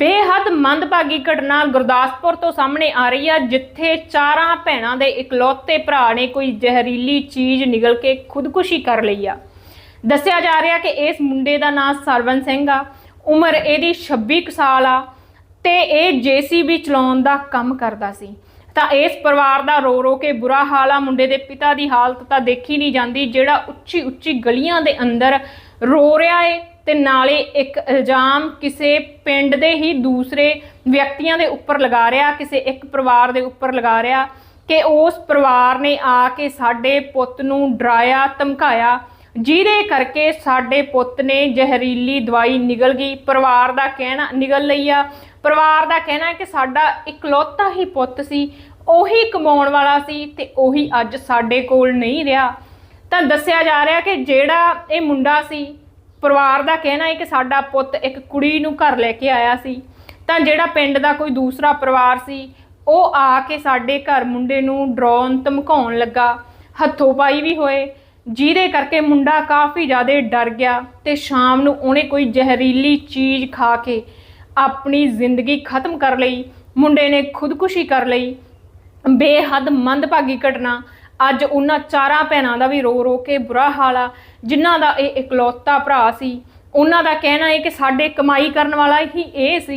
ਬੇਹੱਦ ਮੰਦਭਾਗੀ ਘਟਨਾ ਗੁਰਦਾਸਪੁਰ ਤੋਂ ਸਾਹਮਣੇ ਆ ਰਹੀ ਆ, ਜਿੱਥੇ ਚਾਰਾਂ ਭੈਣਾਂ ਦੇ ਇਕਲੌਤੇ ਭਰਾ ਨੇ ਕੋਈ ਜ਼ਹਿਰੀਲੀ ਚੀਜ਼ ਨਿਗਲ ਕੇ ਖੁਦਕੁਸ਼ੀ ਕਰ ਲਈ ਆ। ਦੱਸਿਆ ਜਾ ਰਿਹਾ ਕਿ ਇਸ ਮੁੰਡੇ ਦਾ ਨਾਮ ਸਰਵਨ ਸਿੰਘ ਆ। ਉਮਰ ਇਹਦੀ 26 ਕੁ ਸਾਲ ਆ ਤੇ ਇਹ ਜੀਸੀਬੀ ਚਲਾਉਣ ਦਾ ਕੰਮ ਕਰਦਾ ਸੀ। ਤਾਂ ਇਸ ਪਰਿਵਾਰ ਦਾ ਰੋ ਰੋ ਕੇ ਬੁਰਾ ਹਾਲ ਆ। ਮੁੰਡੇ ਦੇ ਪਿਤਾ ਦੀ ਹਾਲਤ ਤਾਂ ਦੇਖੀ ਨਹੀਂ ਜਾਂਦੀ, ਜਿਹੜਾ ਉੱਚੀ ਉੱਚੀ ਗਲੀਆਂ ਦੇ ਅੰਦਰ ਰੋ ਰਿਹਾ ਏ। ਤੇ ਨਾਲੇ ਇੱਕ ਇਲਜ਼ਾਮ ਕਿਸੇ ਪਿੰਡ ਦੇ ਹੀ ਦੂਸਰੇ ਵਿਅਕਤੀਆਂ ਦੇ ਉੱਪਰ ਲਗਾ ਰਿਹਾ, ਕਿਸੇ ਇੱਕ ਪਰਿਵਾਰ ਦੇ ਉੱਪਰ ਲਗਾ ਰਿਹਾ ਕਿ ਉਸ ਪਰਿਵਾਰ ਨੇ ਆ ਕੇ ਸਾਡੇ ਪੁੱਤ ਨੂੰ ਡਰਾਇਆ, ਧਮਕਾਇਆ, ਜਿਹਦੇ ਕਰਕੇ ਸਾਡੇ ਪੁੱਤ ਨੇ ਜ਼ਹਿਰੀਲੀ ਦਵਾਈ ਨਿਗਲ ਗਈ। ਪਰਿਵਾਰ ਦਾ ਕਹਿਣਾ ਨਿਗਲ ਲਈ ਆ। ਪਰਿਵਾਰ ਦਾ ਕਹਿਣਾ ਹੈ ਕਿ ਸਾਡਾ ਇਕਲੌਤਾ ਹੀ ਪੁੱਤ ਸੀ, ਉਹੀ ਕਮਾਉਣ ਵਾਲਾ ਸੀ ਤੇ ਉਹੀ ਅੱਜ ਸਾਡੇ ਕੋਲ ਨਹੀਂ ਰਿਹਾ। ਤਾਂ ਦੱਸਿਆ ਜਾ ਰਿਹਾ ਕਿ ਜਿਹੜਾ ਇਹ ਮੁੰਡਾ ਸੀ ਪਰਿਵਾਰ ਦਾ ਕਹਿਣਾ ਹੈ ਕਿ ਸਾਡਾ ਪੁੱਤ ਇੱਕ ਕੁੜੀ ਨੂੰ ਘਰ ਲੈ ਕੇ ਆਇਆ ਸੀ। ਤਾਂ ਜਿਹੜਾ ਪਿੰਡ ਦਾ ਕੋਈ ਦੂਸਰਾ ਪਰਿਵਾਰ ਸੀ, ਉਹ ਆ ਕੇ ਸਾਡੇ ਘਰ ਮੁੰਡੇ ਨੂੰ ਡਰਾਉਣ, ਧਮਕਾਉਣ ਲੱਗਾ। ਹੱਥੋਂ ਪਾਈ ਵੀ ਹੋਏ। ਜਿਹਦੇ ਕਰਕੇ ਮੁੰਡਾ ਕਾਫੀ ਜ਼ਿਆਦਾ ਡਰ ਗਿਆ ਤੇ ਸ਼ਾਮ ਨੂੰ ਉਹਨੇ ਕੋਈ ਜ਼ਹਿਰੀਲੀ ਚੀਜ਼ ਖਾ ਕੇ ਆਪਣੀ ਜ਼ਿੰਦਗੀ ਖਤਮ ਕਰ ਲਈ। ਮੁੰਡੇ ਨੇ ਖੁਦਕੁਸ਼ੀ ਕਰ ਲਈ। ਬੇਹੱਦ ਮੰਦਭਾਗੀ ਘਟਨਾ। ਅੱਜ ਉਹਨਾਂ ਚਾਰਾਂ ਭੈਣਾਂ ਦਾ ਵੀ ਰੋ ਰੋ ਕੇ ਬੁਰਾ ਹਾਲ ਆ, ਜਿਨ੍ਹਾਂ ਦਾ ਇਹ ਇਕਲੌਤਾ ਭਰਾ ਸੀ। ਉਹਨਾਂ ਦਾ ਕਹਿਣਾ ਹੈ ਕਿ ਸਾਡੇ ਕਮਾਈ ਕਰਨ ਵਾਲਾ ਹੀ ਇਹ ਸੀ।